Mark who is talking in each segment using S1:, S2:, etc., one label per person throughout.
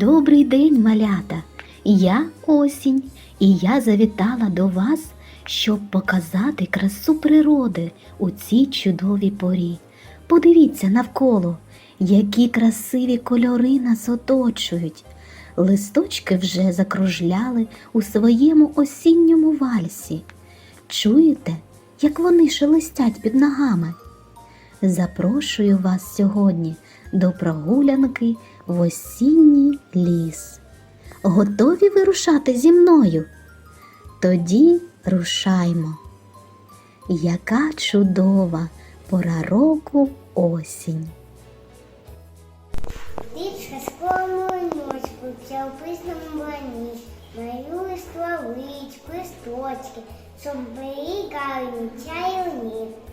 S1: Добрий день, малята! Я осінь, і я завітала до вас, щоб показати красу природи у цій чудовій порі. Подивіться навколо, які красиві кольори нас оточують. Листочки вже закружляли у своєму осінньому вальсі. Чуєте, як вони шелестять під ногами? Запрошую вас сьогодні до прогулянки в осінній ліс. Готові вирушати зі мною? Тоді рушаймо. Яка чудова пора року осінь.
S2: Річка скромною ночку, вся у писному лані, малює стволить, листочки, щоб берігають чайні. Щоб у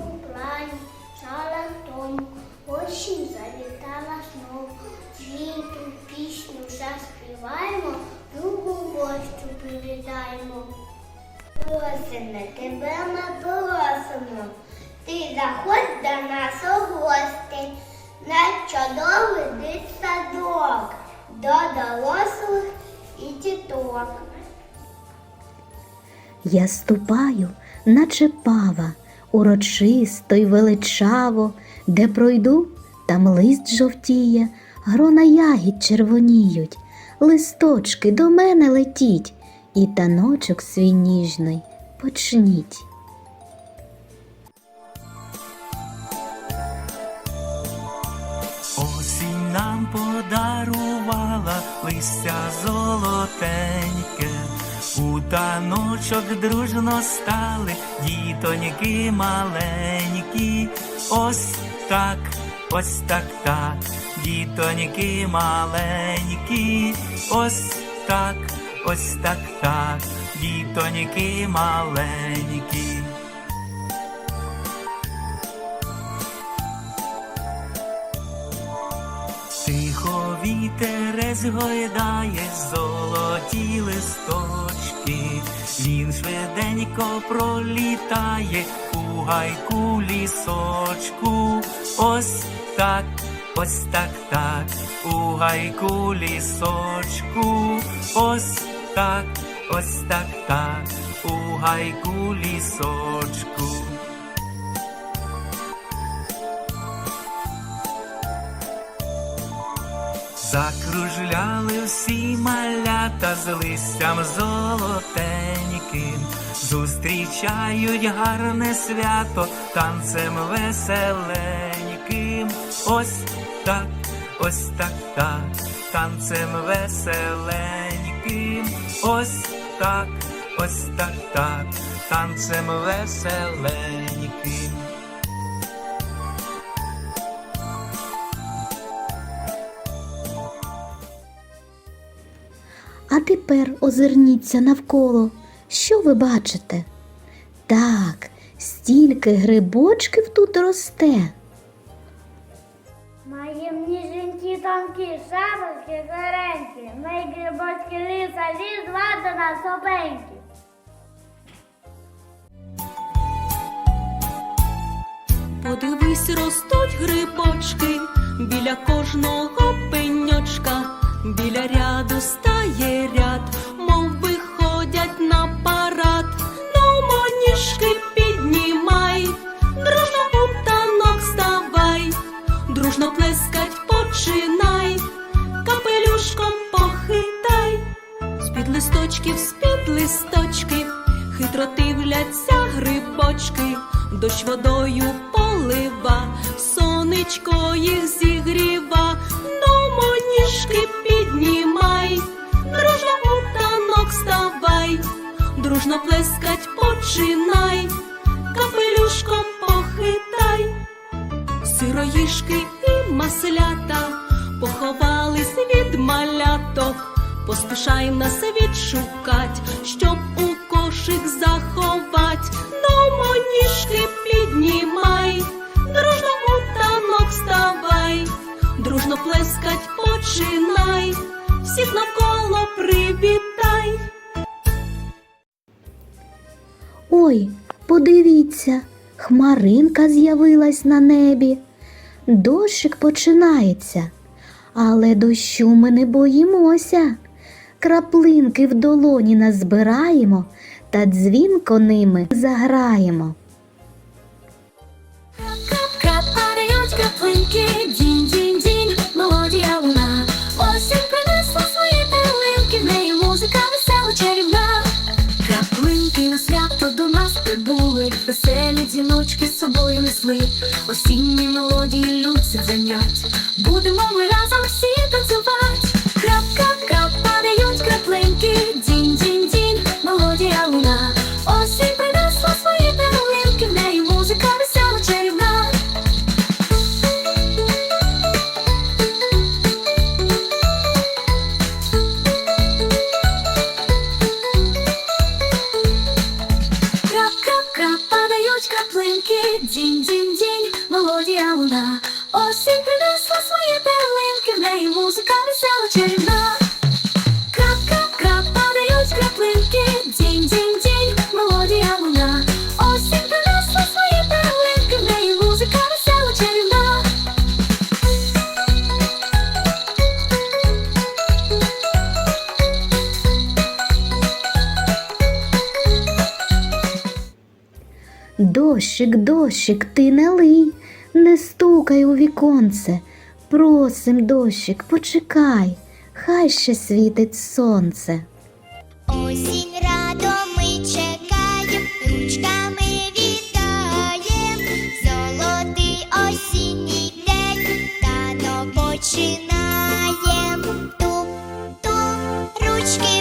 S2: плані чала тому, осінь завітала знов. Дзвінку пісню заспіваємо, другу гостю привітаємо. Просимо тебе ми просимо, ти заходь до нас у гості, на чудовий дитсадок, до дорослих і діток.
S1: Я ступаю, наче пава, урочисто й величаво, де пройду, там лист жовтіє, грона ягід червоніють, листочки до мене летіть, і таночок свій ніжний почніть.
S3: Подарувала листя золотеньке, у таночок дружно стали дітоньки маленькі. Ось так, ось так, так, дітоньки маленькі, ось так, ось так, так, дітоньки маленькі. Тихо вітерець гойдає золоті листочки, він швиденько пролітає у гайку лісочку. Ось так, ось так, так, у гайку лісочку. Ось так, ось так, так, у гайку лісочку. Закружляли всі малята з листям золотеньким, зустрічають гарне свято танцем веселеньким. Ось так, ось так, так, танцем веселеньким. Ось так, ось так, так, танцем веселеньким.
S1: Тепер озирніться навколо. Що ви бачите? Так, стільки грибочків тут росте.
S2: Маєм ніженькі тонкі шапочки коренькі, ми грибочки ліса ліс до нас обенькі.
S4: Подивись, ростуть грибочки біля кожного пеньочка, біля ряду стає ряд, мов би ходять на парад. Ну, ніжки піднімай, дружно у ставай, дружно плескать починай, капелюшком похитай, з-під листочків, з-під листочків, хитро дивляться грибочки, дощ водою полива, сонечко їх зігріва, дружно плескать починай, капелюшком похитай. Сироїшки і маслята поховались від маляток, поспішай на світ шукать, щоб у кошик заховать, ну ніжки піднімай, дружно у танок ставай, дружно плескать починай, всіх навколо привітай.
S1: Ой, подивіться, хмаринка з'явилась на небі. Дощик починається. Але дощу ми не боїмося. Краплинки в долоні назбираємо та дзвінко ними заграємо.
S5: Крап падають краплинки, дінь, дінь, дінь, мелодія Краплинки на свято до нас прибули, веселі діночки з собою несли. Осінні мелодії лються занять. Будемо ми разом всі танцювати. Крапка, крап, падають краплинки, мелодія луна. Принесла свої перлинки, в неї музика весела чарівна. Крап, крап, крап, падають краплинки, дінь, дінь, дінь, мелодія луна. Осінь принесла свої перлинки, в неї музика весела чарівна.
S1: Дощик, дощик, ти не лий, не стукай у віконце. Просим, дощик, почекай, хай ще світить сонце.
S6: Осінь радо ми чекаєм, ручками вітаєм, золотий осінній день, тано починаєм. Туп, ручки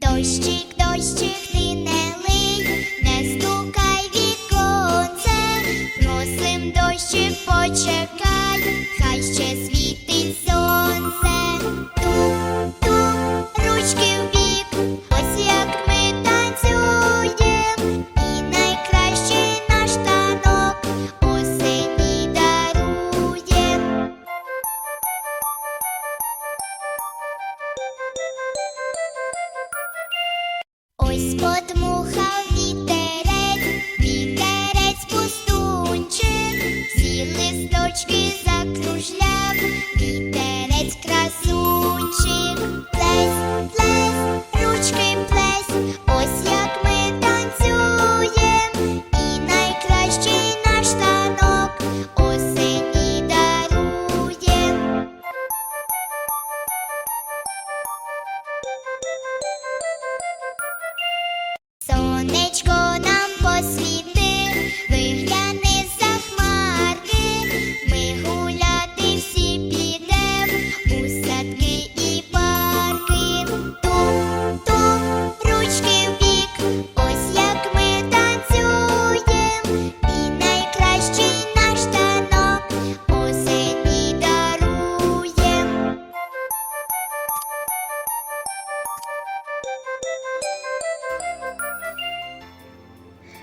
S6: Дощик, дощик, ти не лий, не стукай віконце, просим дощик, почекай, хай ще світить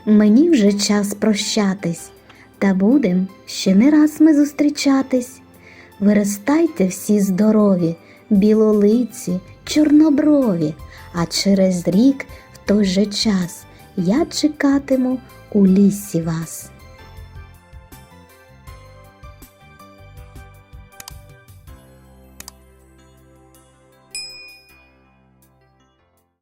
S1: Мені вже час прощатись, та будем ще не раз ми зустрічатись. Виростайте всі здорові, білолиці, чорноброві, а через рік в той же час я чекатиму у лісі вас.